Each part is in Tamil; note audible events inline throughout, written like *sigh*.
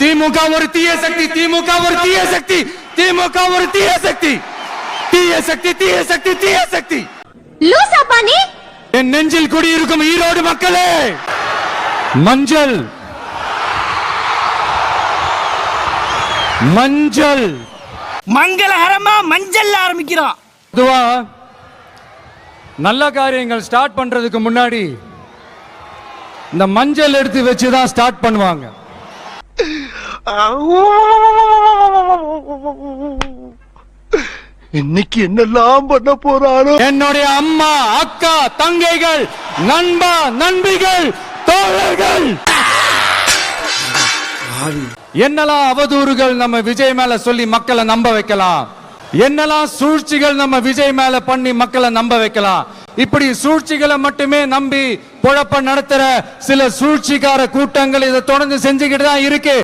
திமுக ஒரு தீய சக்தி திமுக ஒரு தீய சக்தி திமுக ஒரு தீய சக்தி. தீய சக்தி தீய சக்தி தீய சக்தி. லூசாப்பா நீ என் நெஞ்சில் குடியிருக்கும் ஈரோடு மக்களே. மஞ்சள். மஞ்சள். மங்களகரமா மஞ்சள் ஆரம்பிக்கிறோம். பொதுவா நல்ல காரியங்கள் ஸ்டார்ட் பண்றதுக்கு முன்னாடி இந்த மஞ்சள் எடுத்து வச்சு தான் ஸ்டார்ட் பண்ணுவாங்க. இன்னைக்கு என்னெல்லாம் பண்ண போறாரோ என்னுடைய அம்மா அக்கா தங்கைகள் நண்பா நண்பிகள் தோழர்கள். என்னெல்லாம் அவதூறுகள் நம்ம விஜய் மேல சொல்லி மக்களை நம்ப வைக்கலாம்? என்னெல்லாம் சூழ்ச்சிகள் நம்ம விஜய் மேல பண்ணி மக்களை நம்ப வைக்கலாம்? இப்படி சூழ்ச்சிகளை மட்டுமே நம்பி பொழப்ப நடத்துற சில சூழ்ச்சிக்கார கூட்டங்கள் இதை தொடர்ந்து செஞ்சுக்கிட்டு தான் இருக்கு.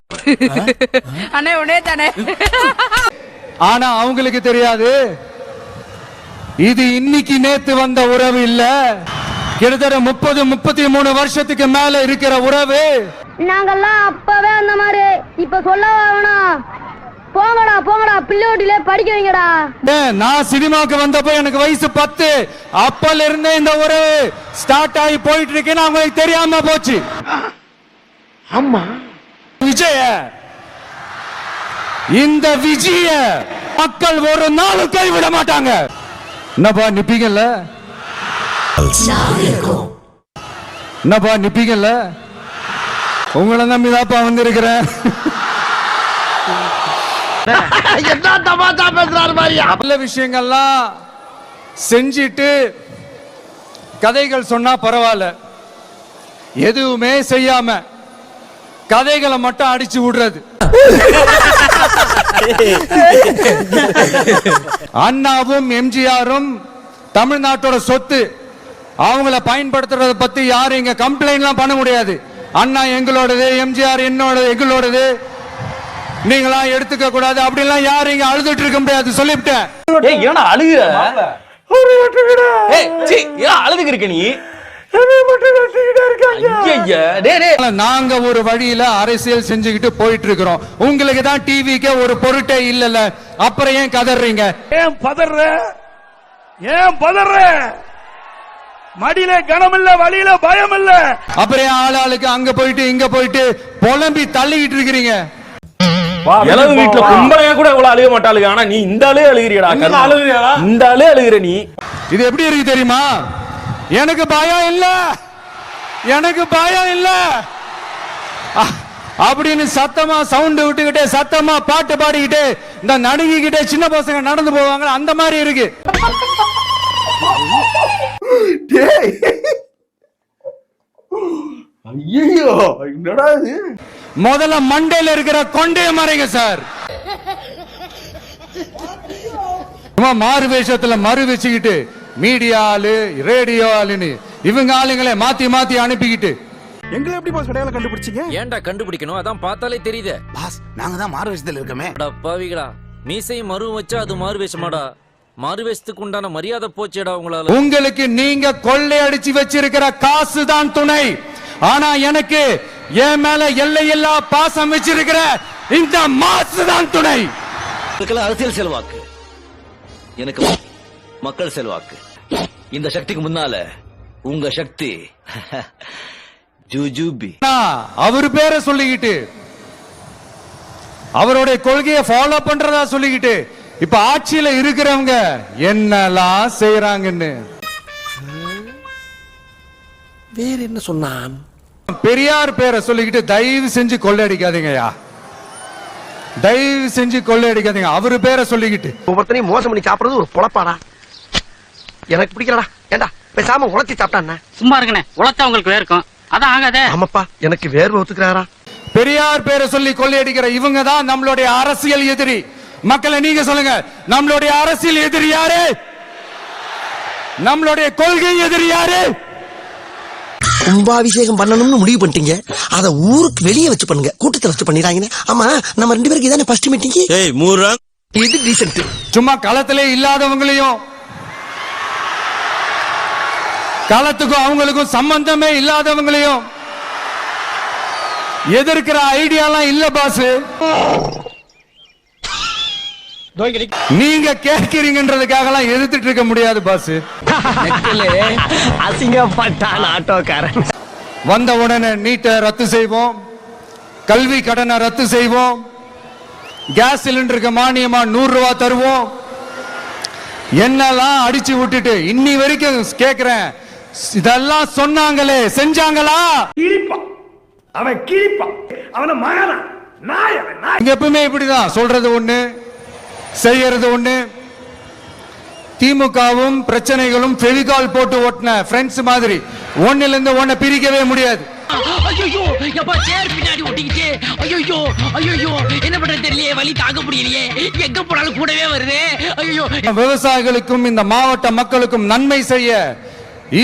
அண்ணே உடனே தானே. ஆனா அவங்களுக்கு தெரியாது. இது இன்னைக்கு நேத்து வந்த உறவு இல்ல. கிட்டத்தட்ட முப்பது முப்பத்தி மூணு வருஷத்துக்கு மேல இருக்கிற உறவு. நாங்கெல்லாம் அப்பவே அந்த மாதிரி இப்ப சொல்ல வேணாம் போங்கடா போங்கடா பிள்ளையோட்டிலே படிக்க வைங்கடா. நான் சினிமாவுக்கு வந்தப்போ எனக்கு வயசு பத்து. அப்பல இருந்தே இந்த உறவு ஸ்டார்ட் ஆகி போயிட்டு இருக்குன்னு அவங்களுக்கு தெரியாம போச்சு. ஆமா. விஜய இந்த விஜய மக்கள் ஒரு நாளும் கைவிட மாட்டாங்க. என்னப்பா நிப்பீங்கல்ல? என்னப்பா நிப்பீங்கல்ல? உங்களை நம்பி தான்ப்பா வந்திருக்கிறேன். *laughs* என்ன தமாஷா பேசுறாரு மாதிரியா? நல்ல விஷயங்கள்லாம் செஞ்சிட்டு கதைகள் சொன்னா பரவாயில்ல. எதுவுமே செய்யாம கதைகளை மட்டும் அடிச்சு விடுறது. அண்ணாவும் எம்ஜிஆரும் தமிழ்நாட்டோட சொத்து அவங்கள பயன்படுத்துறத பத்தி யாரும் இங்க கம்ப்ளைண்ட்லாம் பண்ண முடியாது. அண்ணா எங்களோடது எம்ஜிஆர் என்னோடது எங்களோடது. நீங்களா எடுத்துக்க கூடாது. அப்படிலாம் யாரும் இங்க அழுதுட்டு இருக்க முடியாது. சொல்லிவிட்டேன். ஏய் ஏன்னா அழுகுற? ஏய் சீ ஏன் அழுதுக்கு இருக்க நீ? ஐயய்ய டேய் டேய் நாங்க ஒரு வழியில அரசியல் செஞ்சுக்கிட்டு போயிட்டு இருக்கிறோம் உங்களுக்கு தான் டிவிக்கே ஒரு பொருட்டே இல்லல அப்புறம் ஏன் கதறீங்க? ஏன் பதற? ஏன் பதற? மடியில கனம் இல்ல வழியில பயம் இல்ல அப்புறம் ஏன் ஆள் ஆளுக்கு அங்க போயிட்டு இங்க போயிட்டு புலம்பி தள்ளிக்கிட்டு இருக்கிறீங்க? இளவு வீட்டுல கும்பலையா கூட இவ்வளவு அழுக மாட்டாளுங்க ஆனா நீ இந்த ஆளே அழுகிறியடா கருணா. இந்த ஆளே அழுகிற நீ. இது எப்படி இருக்கு தெரியுமா? எனக்கு பயம் இல்ல. எனக்கு பயம் இல்ல. அப்படின்னு சத்தமா சவுண்ட் விட்டுக்கிட்டே சத்தமா பாட்டு பாடிக்கிட்டு இந்த நடுங்கிக்கிட்டே சின்ன பசங்க நடந்து போவாங்க அந்த மாதிரி இருக்கு. ஐயோ என்னடா இது? முதல்ல மண்டையில இருக்கிற கொண்டைய மறைங்க சார். மாறு வேஷத்துல மறு வச்சுக்கிட்டு மீடியா ஆளு ரேடியோ ஆளுன்னு இவங்க ஆளுங்களே மாத்தி மாத்தி அனுப்பிக்கிட்டு. எங்களை எப்படி பாஸ் அடையாளம் கண்டுபிடிச்சீங்க? ஏன்டா கண்டுபிடிக்கணும்? அதான் பார்த்தாலே தெரியுதே. பாஸ் நாங்க தான் மாறு விஷயத்துல இருக்கோமே. அடா பாவிகளா. மீசையும் மருவும் வச்சா அது மாறு வேஷமாடா. மாறு வேஷத்துக்கு உண்டான மரியாதை போச்சேடா உங்களால. உங்களுக்கு நீங்க கொள்ளையடிச்சு வச்சிருக்கிற காசு தான் துணை. ஆனா எனக்கு என் மேல எல்லையில்லா பாசம் வச்சிருக்கிற இந்த மாசு தான் துணை அரசியல் செல்வாக்கு. எனக்கு மக்கள் செல்வாக்கு. இந்த சக்திக்கு முன்னால உங்க சக்தி. *laughs* ஜுஜுபி. அவர் பேரை சொல்லிக்கிட்டு அவருடைய கொள்கையை ஃபாலோ பண்றதா சொல்லிக்கிட்டு இப்ப ஆட்சியில இருக்கிறவங்க என்னெல்லாம் செய்யறாங்கன்னு வேற என்ன சொன்னான்? பெரியார் பேரை சொல்லிக்கிட்டு தயவு செஞ்சு கொள்ளையடிக்காதீங்கய்யா. தயவு செஞ்சு கொள்ளையடிக்காதீங்க. அவரு பேரை சொல்லிக்கிட்டு. ஒவ்வொருத்தனையும் மோசம் பண்ணி சாப்பிடுறது ஒரு பொழப்பாடா. எனக்கு பிடிக்கலடா. ஏண்டா பேசாம உழைச்சி சாப்பிட்டாண்ணே சும்மா இருங்கண்ணே உழைச்சா உங்களுக்கு வேர்க்கும் அதான் ஆகாதே. ஆமாப்பா எனக்கு வேர்வை ஒத்துக்கிறாரா? பெரியார் பேரை சொல்லி கொள்ளையடிக்கிற இவங்க தான் நம்மளுடைய அரசியல் எதிரி. மக்களை நீங்க சொல்லுங்க நம்மளுடைய அரசியல் எதிரி யாரு? நம்மளுடைய கொள்கை எதிரி யாரு? கும்பாபிஷேகம் பண்ணணும்னு முடிவு பண்ணிட்டீங்க. அத ஊருக்கு வெளியே வச்சு பண்ணுங்க. கூட்டத்துல வச்சு பண்ணிடுறாங்கன்னு ஆமா நம்ம ரெண்டு பேருக்கு இதானே ஃபர்ஸ்ட் மீட்டிங் ஏய் மூரா இது டீசென்ட் சும்மா களத்திலே இல்லாதவங்களையும் களத்துக்கும் அவங்களுக்கும் சம்பந்தமே இல்லாதவங்களையும் எதிர்க்கிற ஐடியாலாம் இல்ல பாஸ் நீங்க கேட்கிறீங்கன்றதுக்காகலாம் எதிர்த்துட்டு இருக்க முடியாது பாஸ் அசிங்கப்பட்டான் ஆட்டோக்காரன். வந்த உடனே நீட்டை ரத்து செய்வோம். கல்வி கடனை ரத்து செய்வோம். கேஸ் சிலிண்டருக்கு மானியமா நூறு ரூபாய் தருவோம். என்னெல்லாம் அடிச்சு விட்டுட்டு இன்னி வரைக்கும் கேக்குறேன். இதெல்லாம் சொன்னாங்களே செஞ்சாங்களா? கிழிப்பான் அவன் கிழிப்பான் அவன மகனா. நாய் எப்பவுமே இப்படிதான் சொல்றது ஒண்ணு. செய்யறது ஒண்ணு. திமுகவும் பிரச்சனைகளும் ஃபெவிகால் போட்டு ஓட்டின ஃப்ரெண்ட்ஸ் மாதிரி. ஒண்ணுல இருந்து ஒன்ன பிரிக்கவே முடியாது. ஐயோ எப்பா சேர் பின்னாடி ஒட்டிக்கிச்சு? ஐயோ ஐயோ என்ன பண்றது தெரியலையே வலி தாங்க முடியலையே. எங்க போனாலும் கூடவே வருது. ஐயோ விவசாயிகளுக்கும் இந்த மாவட்ட மக்களுக்கும் நன்மை செய்ய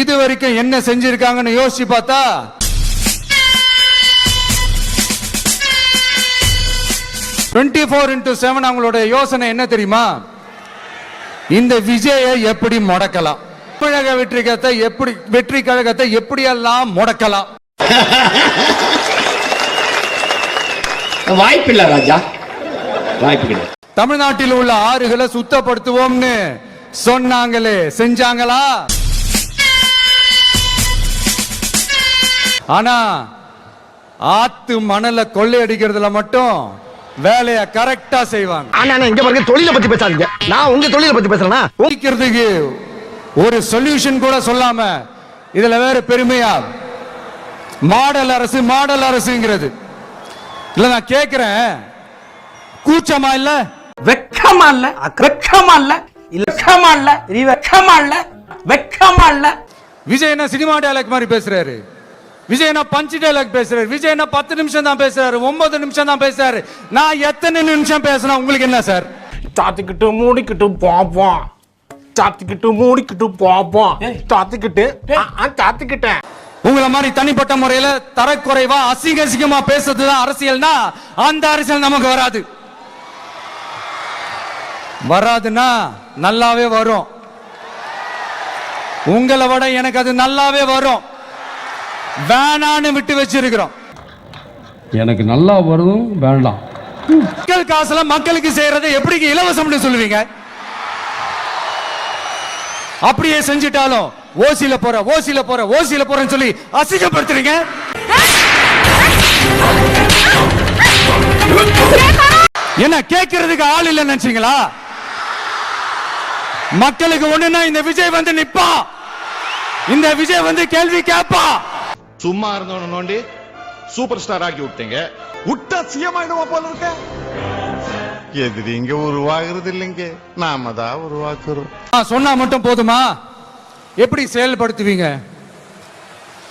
இது வரைக்கும் என்ன செஞ்சிருக்காங்கன்னு யோசிச்சு பார்த்தா டுவெண்ட்டி ஃபோர் இன்டூ செவன் அவங்களோட யோசனை என்ன தெரியுமா? இந்த விஜயை எப்படி முடக்கலாம்? தமிழக வெற்றி கழகத்தை எப்படி வெற்றி கழகத்தை எப்படியெல்லாம் முடக்கலாம்? வாய்ப்பில்லை ராஜா. வாய்ப்பு தமிழ்நாட்டில் உள்ள ஆறுகளை சுத்தப்படுத்துவோம்னு சொன்னாங்களே. செஞ்சாங்களா? ஆனா ஆத்து மணலை கொள்ளையடிக்கிறதுல மட்டும் வேலைய கரெக்டா செய்வாங்க. ஆனா இங்க பாருங்க தொழிலை பத்தி பேசாதீங்க. நான் உங்க தொழிலை பத்தி பேசுறேன்னா முடிக்கிறதுக்கு ஒரு சொல்யூஷன் கூட சொல்லாம இதுல வேற பெருமையா? மாடல் அரசு மாடல் அரசுங்கிறது. இல்ல நான் கேக்குறேன். கூச்சமா இல்ல? வெக்கமா இல்ல? வெக்கமா இல்ல? இல்ல வெக்கமா இல்ல? வெக்கமா இல்ல? விஜய் என்ன சினிமா டயலாக் மாதிரி பேசுறாரு? விஜய் என்ன பஞ்ச் டயலாக் பேசுறாரு. விஜய் என்ன பத்து நிமிஷம் தான் பேசுறாரு. ஒன்பது நிமிஷம் தான் பேசுறாரு. நான் எத்தனை நிமிஷம் பேசினா உங்களுக்கு என்ன சார்? சாத்திக்கிட்டு மூடிக்கிட்டு பாப்போம். சாத்திக்கிட்டு மூடிக்கிட்டு பாப்போம். சாத்திக்கிட்டு. சாத்திக்கிட்டேன். உங்களை மாதிரி தனிப்பட்ட முறையில தரக்குறைவா அசிங்க அசிங்கமா பேசுறதுதான் அரசியல்னா அந்த அரசியல் நமக்கு வராது. வராதுன்னா நல்லாவே வரும். உங்களை விட எனக்கு அது நல்லாவே வரும். வேணான்னு விட்டு வச்சிருக்கிறோம். எனக்கு நல்லா வரும் வேண்டாம். மக்கள் காசுல மக்களுக்கு செய்யறதை எப்படி இலவசம்னு சொல்லுவீங்க? அப்படியே செஞ்சிட்டாலும் ஓசில போற ஓசில போற ஓசில போறேன்னு சொல்லி அசிங்கப்படுத்துறீங்க? என்ன கேட்கறதுக்கு ஆள் இல்ல நினைச்சீங்களா? மக்களுக்கு ஒண்ணுன்னா இந்த விஜய் வந்து நிப்பா. இந்த விஜய் வந்து கேள்வி கேட்பா சும்மா இருந்தவன நோண்டி சூப்பர் ஸ்டார் ஆக்கி விட்டீங்க. விட்டா சிஎம் ஆயிடுவா போல இருக்க. எதிரி இங்க உருவாகிறது இல்லைங்க. நாம தான் உருவாக்குறோம். ஆ, சொன்னா மட்டும் போதுமா? எப்படி செயல்படுத்துவீங்க?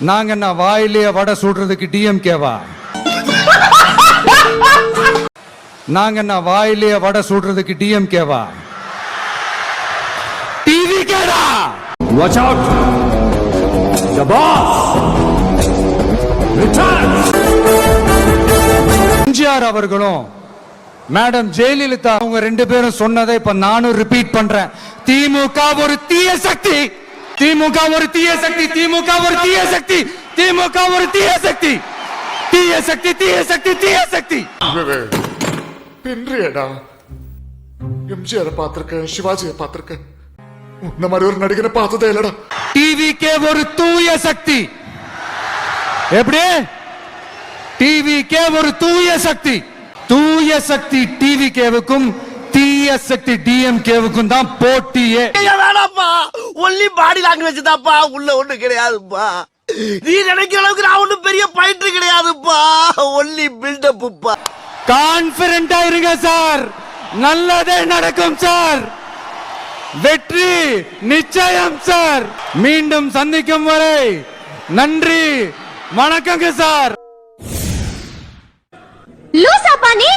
நாங்க என்ன வாயிலேயே வடை சுடுறதுக்கு டிஎம்கேவா நாங்க என்ன வாயிலேயே வடை சுடுறதுக்கு டிஎம்கேவா TV Kheda watch out the boss MGR அவர்களும் மேடம் ஜெயலலிதா அவங்க ரெண்டு பேரும் சொன்னதை இப்ப நானும் ரிப்பீட் பண்றேன். திமுக ஒரு தீய சக்தி. திமுக ஒரு தீய சக்தி. திமுக ஒரு தீய சக்தி. திமுக ஒரு தீய சக்தி. தீய சக்தி தீய சக்தி தீய சக்தி. பின்றியடா எம்ஜிஆர் பார்த்திருக்கேன் சிவாஜியை பார்த்திருக்கேன். உன்ன மாதிரி ஒரு நடிகனை பார்த்ததே இல்லடா. டிவிக்கே ஒரு தூய சக்தி. எப்படி? டிவிக்கே ஒரு தூய சக்தி. தூய சக்தி டிவிகேவுக்கும் தீய சக்தி டிஎம்கேவுக்கும் தான் போட்டியே. வேணாப்பா ஒன்லி பாடி லாங்குவேஜ் தான்ப்பா. உள்ள ஒண்ணு கிடையாதுப்பா. நீ நினைக்கிற அளவுக்கு நான் ஒண்ணும் பெரிய பயிற்று கிடையாதுப்பா. ஒன்லி பில்டப்புப்பா கான்பிடண்டா இருங்க சார் நல்லதே நடக்கும் சார் வெற்றி நிச்சயம் சார் மீண்டும் சந்திக்கும் வரை நன்றி. வணக்கங்க சார். லூசாப்பா நீ